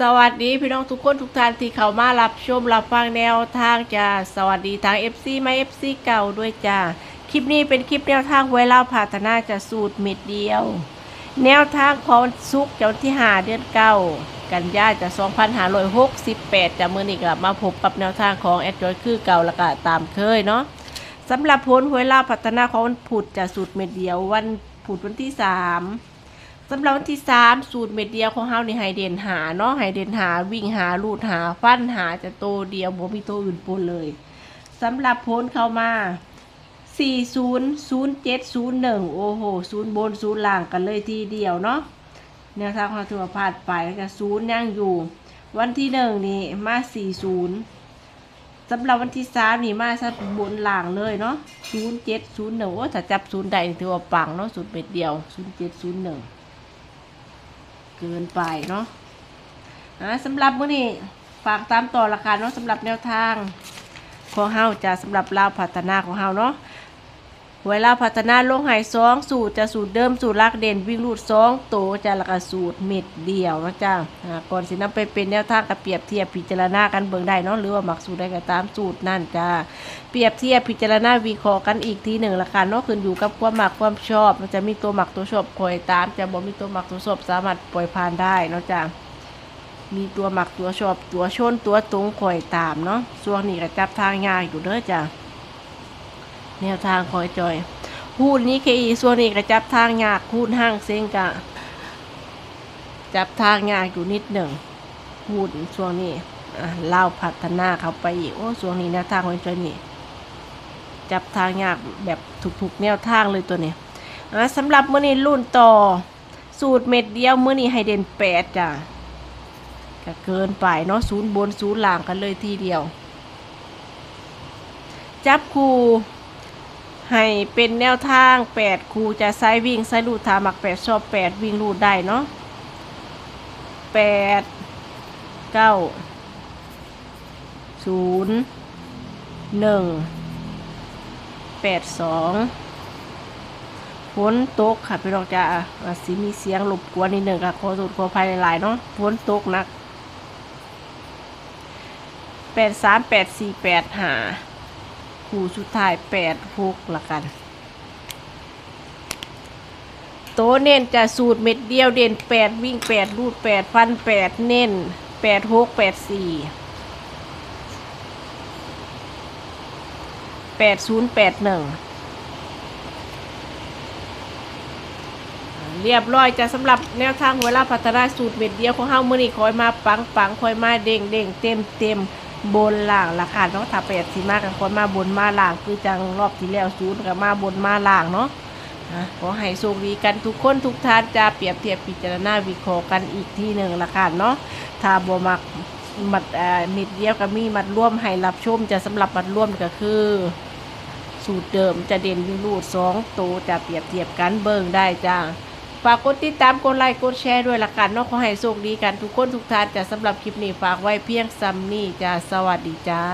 สวัสดีพี่น้องทุกคนทุกท่านที่เข้ามารับชมรับฟังแนวทางจ้าสวัสดีทาง FC ไม่ FC เก่าด้วยจ้าคลิปนี้เป็นคลิปแนวทางไวลาพัฒนาจะสูตรเม็ดเดียว แนวทางของซุกร์จะวันที่หาเดือนเก้ากันยาจะ2568จะมือนี้กลับมาพบกับแนวทางของแอดจอยคือเก่าแล้วก็ตามเคยเนาะสำหรับผลหวยลาพัฒนาของวันพุธจะสูตรเม็ดเดียววันพุธวันที่สาม สำหรับวันที่สามสูตรเม็ดเดียวของเฮานี่ไฮเดนหาเนาะไฮเดนหาวิ่งหาลูดหาฟันหาจะโตเดียวบ่มีตัวอื่นปนเลยสำหรับพ้นเข้ามา400701โอ้โหศูนย์บนศูนย์ล่างกันเลยทีเดียวเนาะแนวทางความถือว่าพลาดไปแล้วก็ศูนย์ยังอยู่ วันที่หนึ่งนี่มา40สำหรับวันที่สามนี่มาซะบนล่างเลยเนาะ0701โอ้ถ้าจับศูนย์ใดถือว่าปังเนาะสูตรเม็ดเดียว0701เกินไปเนาะอ่าสำหรับมื้อนี้ฝากตามต่อราคาเนาะสำหรับแนวทางของเฮาจะสำหรับลาวพัฒนาของเฮาเนาะ เวลาพัฒนาลงไหสองสูตรจะสูตรเดิมสูตรลักเด่นวิ่งรูดสองโตจะละกสูตรเม็ดเดียวนะจ้าก่อนสินำไปเป็นแนวทางกับเปรียบเทียบพิจารณากันเบิ่งได้เนาะหรือว่าหมักสูตรได้ก็ตามสูตรนั่นจ้าเปรียบเทียบพิจารณาวิเคราะห์กันอีกทีหนึ่งละกันเนาะขึ้นอยู่กับความหมักความชอบ มันจะมีตัวหมักตัวชอบคอยตาม จะบ่มีตัวหมักตัวชอบสามารถปล่อยผ่านได้เนาะจ้ามีตัวหมักตัวชอบตัวชนตัวตรงคอยตามเนาะช่วงนี้ก็จับทางยากอยู่เด้อจ้า แนวทางคอยจอยพูดนี้เคอีส่วนนี้ก็จับทางยากพูดห้างเซ็งกะ จับทางยากอยู่นิดหนึ่งพูดช่วงนี้เล่าพัฒนาเขาไปอีกโอ้ช่วงนี้แนวทางของจอยนี่จับทางยากแบบถูกๆแนวทางเลยตัวนี้สำหรับมื้อนี้รุ่นต่อ สูตรเม็ดเดียวมื้อนี้ให้เด่นแปดจ้ะก็เกินไปเนาะศูนย์บนศูนย์ล่างกันเลยทีเดียว จับคู่ ให้เป็นแนวทาง 8ครูจะใช่วิ่งใช้ลูดทามัก8ชอบ 8 วิ่งลูดได้เนาะ8 9 0 1 8 2ฝนตกค่ะพี่น้องจะสีมีเสียงหลบกวนนิดหนึ่งค่ะขอสุดขอภัยหลายๆเนาะฝนตกหนัก 8 3 8 4 8 5 คู่สุดท้ายแปดหกละกัน โตเน้นจะสูตรเม็ดเดียวเด่นแปดวิ่งแปดรูดแปดฟันแปดเน้นแปดหกแปดสี่แปดศูนย์แปดหนึ่งเรียบร้อยจะสำหรับแนวทางเวลาพัฒนาสูตรเม็ดเดียวของเฮามื้อนี้คอยมาปังปังคอยมาเด้งเด้งเต็มเต็ม บนล่างราคาเนาะถ้าแปดสีมากกันคอยมาบนมาล่าง คือจังรอบที่แล้วศูนย์กับมาบนมาล่างเนาะขอให้โชคดีกันทุกคนทุกท่านจะเปรียบเทียบพิจารณาวิเคราะห์กันอีกที่หนึ่งละกันเนาะถ้าบ่มักมัดเอ่อม็ดเดียวก็มีมัดร่วมให้รับชมจะสำหรับมัดร่วมก็คือ สูตรเดิมจะเด่นวิรูดสองตัวจะเปรียบเทียบกันเบิ่งได้จ้า ฝากกดติดตามกดไลค์กดแชร์ด้วยละกันเนาะขอให้โชคดีกันทุกคนทุกท่านจะสำหรับคลิปนี้ฝากไว้เพียงซ้ำนี่จ้าสวัสดีจ้า